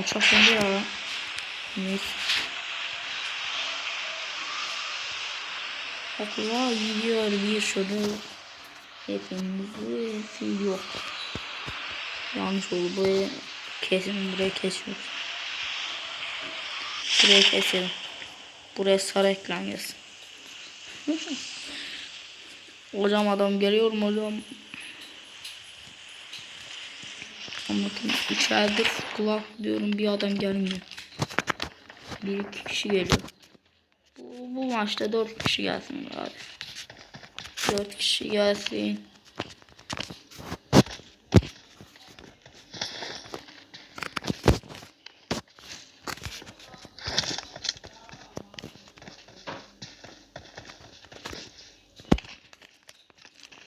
uçak döndü ya. Neyse. Okula gidiyor bir çocuk. Hepimizi siliyor. Yanlış oldu. Burayı kesin burayı kesiyoruz. Burayı keselim. Buraya sarı ekran gelsin. hocam adam geliyor mu hocam? Anlatın. İçeride kulak diyorum bir adam gelmiyor. Bir iki kişi geliyor. Bu, bu maçta dört kişi gelsin abi. Dört kişi gelsin.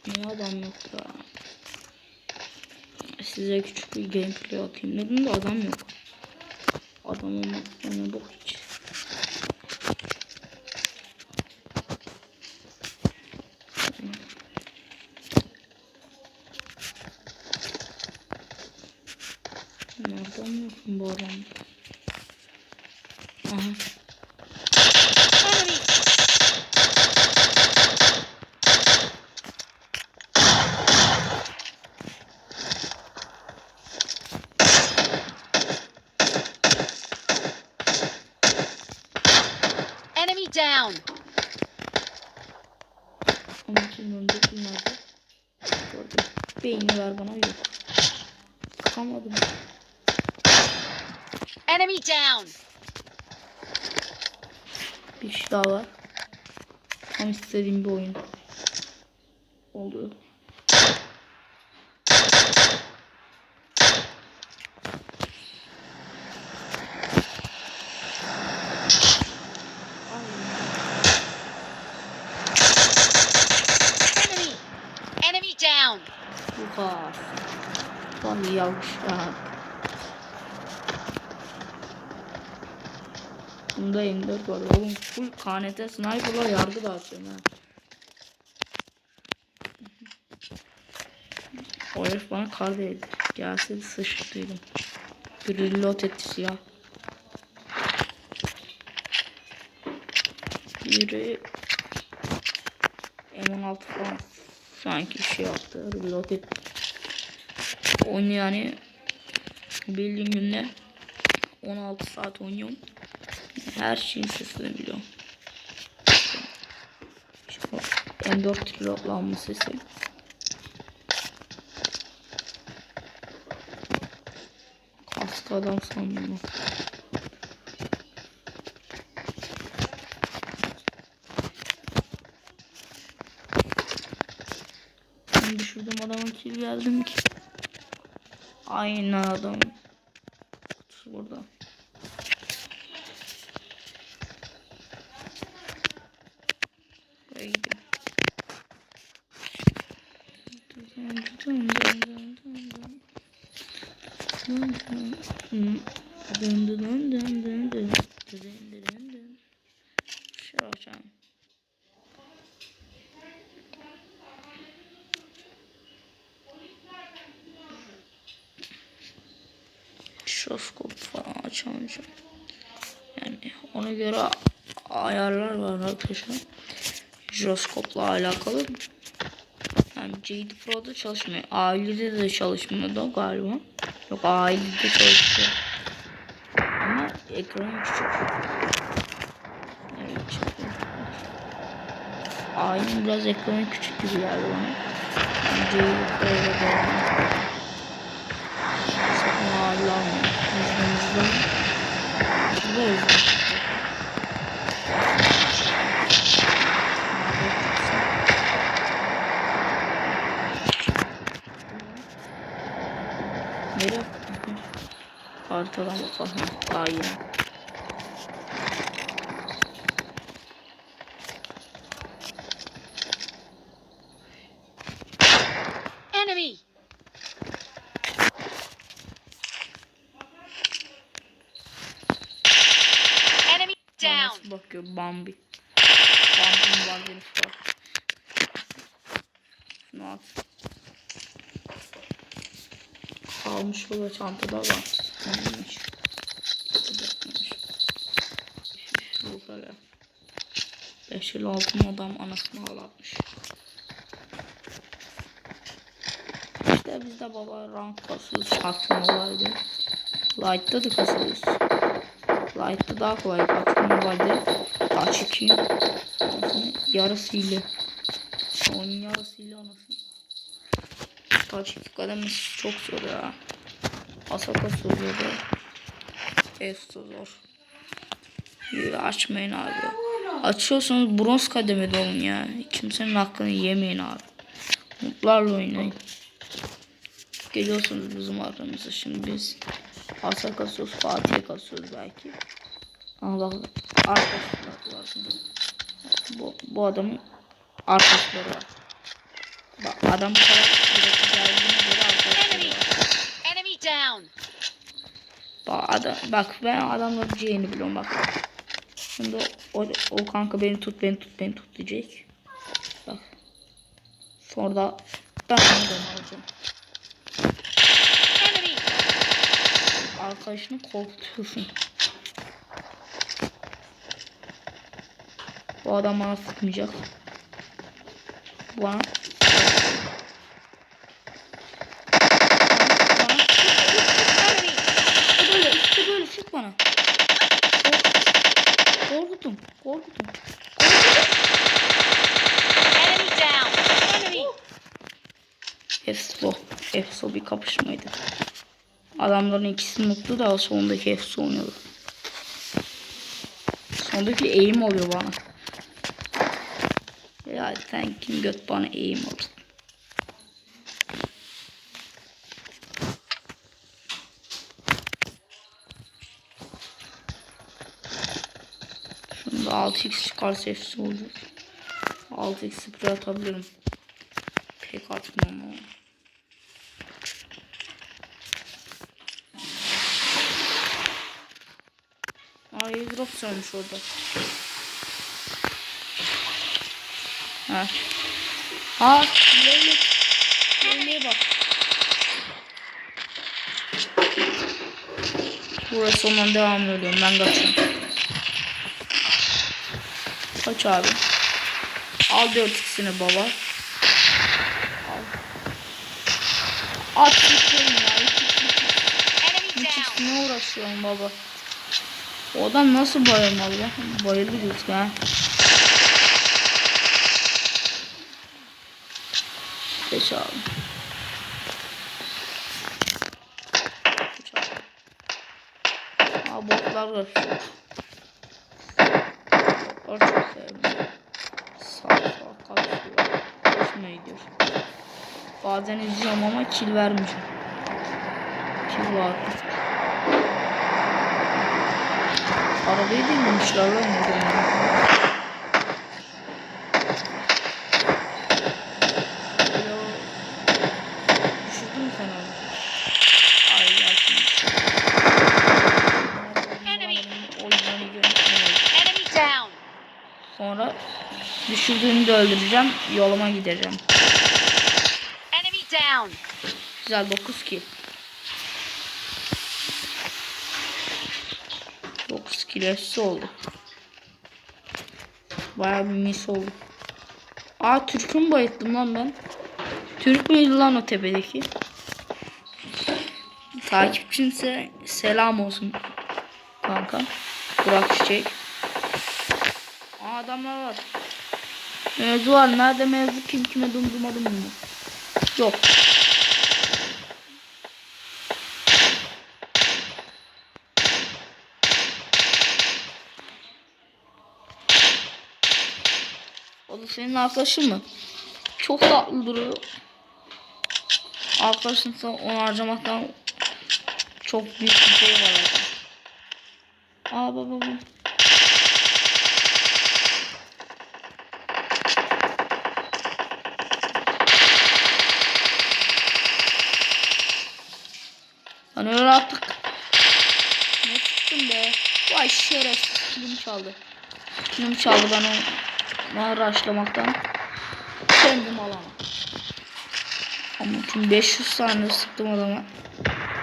Niye adam yok ya? Size küçük bir gameplay atayım dedim de adam yok. Adam olmak ne bok hiç. Nereden yapın bu adam? Aha. Enemy! Enemy down! Onun için önde kimlerdi? Ver bana yok. Sıkamadım. Enemy down! Bir şey daha var. Tam istediğim bir oyun. Oldu. Enemy down! Kadar. Lan yavşak. Bunda M4 var. Oğlum full KNT sniper'la yargı dağıtıyorum ha. O herif bana kar değdi. Gelse sıçtıydım. Bir reload etti siyah. Biri M16 falan sanki şey yaptı. Reload etti. Oyun yani bildiğim günde 16 saat oynuyorum. Her şeyin sesini biliyorum. Şu M4 reloadlanma sesi. Kask adam sandım. Düşürdüm adamın kill geldim ki. Aynı adam. Kutusu burada. Buraya gidiyor. Dın dın dın dın dın dın. Dın dın dın göre ayarlar var arkadaşlar. Jiroskopla alakalı. Yani JD Pro'da çalışmıyor. Ailede de çalışmıyordu galiba. Yok ailede çalışıyor. Ama ekranı küçük. Evet. Ailenin biraz ekranı küçük gibi geldi bana. Yani Pro'da da Sakın almayın. Yüzünüzden. Şurada yüzünüzden. Haritadan bakalım. Daha iyi. Enemy! Enemy down! Bakıyor Bambi. Bambi'nin var benim var. Şunu at. Kalmış o da çantada var. Neymiş? Burada ya. Yeşil altın adam anasını ağlatmış. İşte bizde baba rank kasıyoruz. Katma olaydı. Light'ta da kasıyoruz. Light'ta daha kolay katma olaydı. Kaç iki. Yarısıyla. Onun yarısıyla anasını. Kaç iki kademiz çok zor ya. Asaka soruyordu. Esto zor. Açmayın abi. Açıyorsanız bronz kademede olun ya. Kimsenin hakkını yemeyin abi. Mutlarla oynayın. Geliyorsunuz bizim aramıza şimdi biz. Asa kasıyoruz, Fatih'e kasıyoruz belki. Ama bak arkadaşlar var şimdi. Bu, bu adamın arkadaşları var. Bak adam karakter geldiğine göre arkadaşları var. Enemy down. Bak, adam, bak ben adamların diyeceğini biliyorum bak. Şimdi o, o kanka beni tut beni tut beni tut diyecek. Bak. Sonra da ben onu alacağım. Enemy. Arkadaşını korkutuyorsun. Bu adam bana sıkmayacak. Bana bana Enemy. İşte böyle işte böyle sık bana. Kork- Korkutun korkutun. Enemy. Efso. Efso bir kapışmaydı. Adamların ikisi mutlu da sondaki Efso oynuyordu. Sondaki eğim oluyor bana. Ya sen kim göt bana eğim olur. 6x çıkarsa efsi olur. 6x sprey atabilirim. Pek atmam ama. Ay drop sönmüş orada. Ha. Ha, leylek. Leyleğe bak. Burası ondan devam ediyorum. Ben kaçıyorum. Kaç abi. Al 4 ikisini baba. Al. At gitmeyin ya. Hiç, ne uğraşıyorsun baba? O adam nasıl bayılmalı ya? Bayıldı diyorsun ha. Geç abi. Aa botlar var. Botlar çok sevdim. Sağ sağ kalkıyor. Hoşuma gidiyor. Bazen izliyorum ama kill vermeyeceğim. Kill var. Arabayı dinlemişler lan neden? Alo. Düşürdün mü sen onu? Ay gelsin. Enemy. O yüzden görmüşsün. Enemy down. Sonra düşürdüğünü de öldüreceğim. Yoluma gideceğim. Güzel 9 kill. 9 kill efsi oldu. Bayağı bir mis oldu. Aa Türk'ü mü bayıttım lan ben? Türk müydü lan o tepedeki? Takipçinse selam olsun kanka. Burak Çiçek. Adamlar var. Mevzu var. Nerede mevzu kim kime dumdumadım bilmiyorum. Yok. O da senin arkadaşın mı? Çok tatlı duruyor. Arkadaşınsa onu harcamaktan çok büyük bir şey var. Aa baba baba. Hani öyle attık. Ne çıktım be? Vay şerefsiz kilim çaldı. Kilim çaldı ben onu ben rushlamaktan. Kendim alamam. Ama çünkü 500 saniye sıktım adama.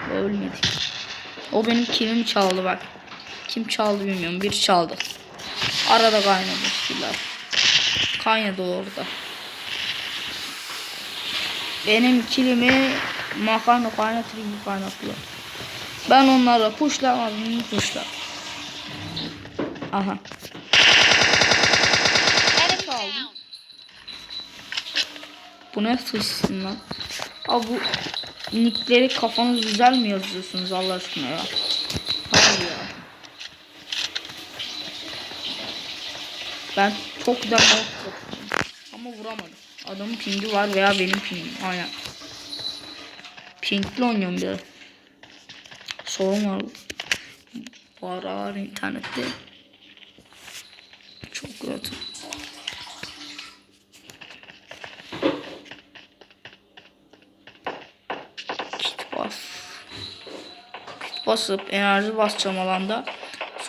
Ve ölmedik. O benim kilimi çaldı bak. Kim çaldı bilmiyorum. Bir çaldı. Arada kaynadı skiller. kaynadı orada. Benim kilimi makarna kaynatır gibi kaynatıyor. Ben onlara puşlamadım puşla. Aha. Enemy down. Bu ne sıçsın lan? Abi bu nickleri kafanız güzel mi yazıyorsunuz Allah aşkına ya? Hayır ya. Ben çok mod yapıyorum. Ama vuramadım. Adamın pingi var veya benim pingim. Aynen. Pinkli oynuyorum bir ara. Sorun var. Bu ara var internette. Çok kötü. Kit bas. Kit basıp enerji basacağım alanda.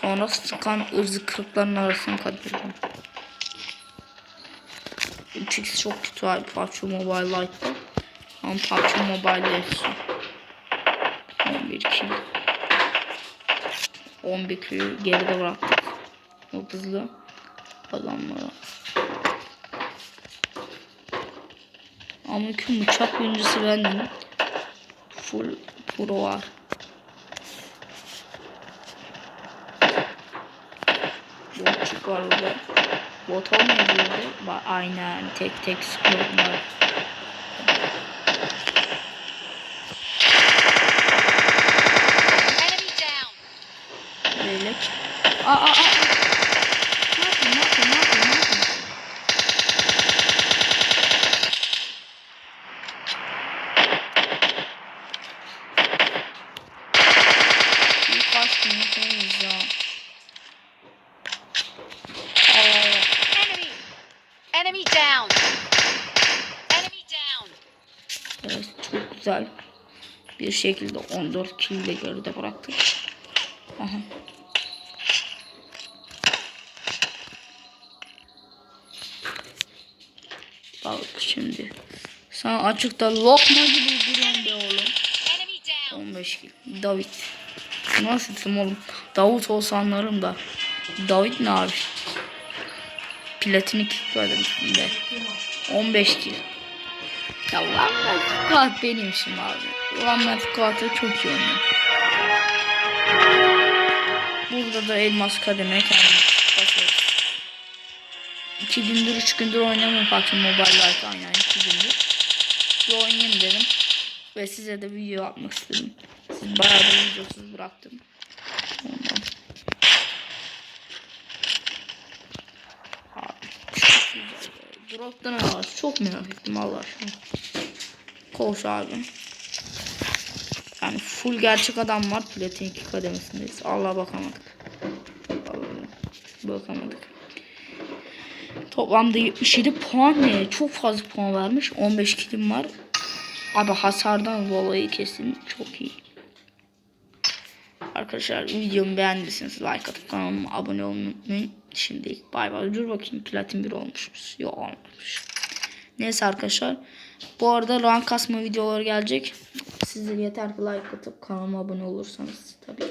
Sonra sıkan ırzı kırıkların arasını kaydıracağım. 3x çok kötü abi PUBG Mobile Lite'da. Ama PUBG Mobile'de efsun. 11 kill. 11 kill geride bıraktık. Yıldızlı adamlara. Ama iki bıçak oyuncusu bendim. Full pro var. Bot çıkar burada. Bot. Ba- Aynen tek tek sıkıyorum var. Enemy down. Böyle. Aa aa aa. Ne yapayım ne yapayım ne ne yapayım? Allah Allah. Enemy. Enemy down. Enemy down. Evet güzel. Bir şekilde 14 kill ile geride bıraktık. Aha. Şimdi. Sen açıkta lokma gibi duruyorsun be oğlum. Enemy down. 15 kill. David. Nasıl isim oğlum? Davut olsa anlarım da. David ne abi? Platini vardı üstünde. 15 kill. Ya ben Fuat benim işim abi. Ben Fuat'ı çok iyi oynuyorum. Burada da elmas kademe basıyoruz. 2 gündür 3 gündür oynamıyorum PUBG Mobile Lite aynen 2 gündür. Bir oynayayım dedim. Ve size de video atmak istedim. Siz bayağı da videosuz bıraktım. Ondan. Abi çok güzel. Drop'ta ne var? Çok merak ettim Allah aşkına. Koş abi. Yani full gerçek adam var. Platin 2 kademesindeyiz. Allah bakamadık. Allah bakamadık. Toplamda 77 puan ne? Çok fazla puan vermiş. 15 kilim var. Abi hasardan dolayı kesin çok iyi. Arkadaşlar videomu beğendiyseniz like atıp kanalıma abone olmayı unutmayın. Şimdi bay bay. Dur bakayım platin 1 olmuşmuş. Yok olmamış. Neyse arkadaşlar. Bu arada rank kasma videoları gelecek. Sizler yeter like atıp kanalıma abone olursanız tabii.